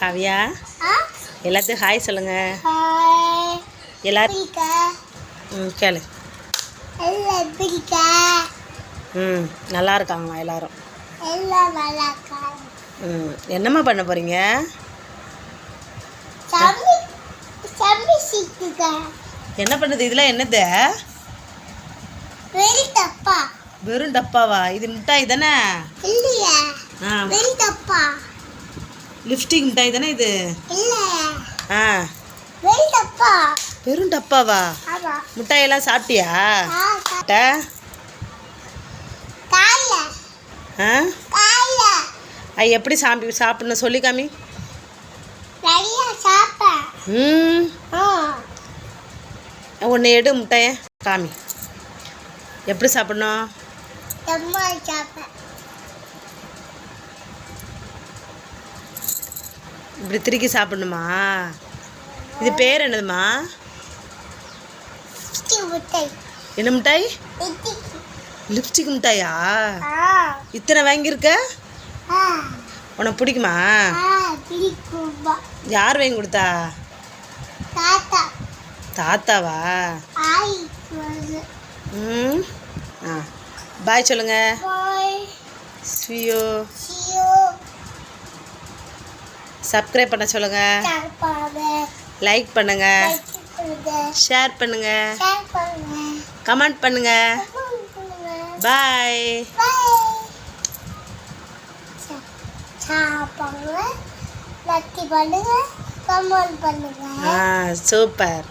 காவியா ஆ? எல்லாத்துக்கும் ஹாய் சொல்லுங்க. எல்லாரும் ம் கேளு. ம் நல்லா இருக்காங்க எல்லாரும். ம் என்னம்மா பண்ண போகிறீங்க என்ன பண்ணுது? இதெல்லாம் என்னது? வெறும் டப்பாவா? இது மிட்டாய் தானே? லிப்ஸ்டிக் மிட்டாய் தானே இது? ஆ. வெறும் டப்பாவா? மிட்டாயெல்லாம் சாப்பிட்டியா? ஆ எப்படி சாப்பி சாப்பிடணும் சொல்லி காமி. ம். ஒன்று எடு முட்டைய. காமி. எப்படி சாப்பிடணும் அம்மா சாப்ப இப்படி திருக்கி சாப்பிடணுமா? இது பேர் என்னதுமா? என்ன மிட்டாய்? லிப்ஸ்டிக் மிட்டாயா? இத்தனை வாங்கியிருக்க? உனக்கு பிடிக்குமா? யார் வாங்கி கொடுத்தா? தாத்தா. தாத்தாவா? ம். ஆ. பாய் சொல்லுங்க. பாய். ஸ்வியோ சப்ஸ்கிரைப் பண்ண சொல்லுங்க. சாப்பாடு லைக் பண்ணுங்க. லைக் பண்ணுங்க. ஷேர் பண்ணுங்க. ஷேர் பண்ணுங்க கமெண்ட் பண்ணுங்க கமெண்ட் பண்ணுங்க பாய் பண்ணுங்க கமெண்ட் பண்ணுங்க ஆ சூப்பர்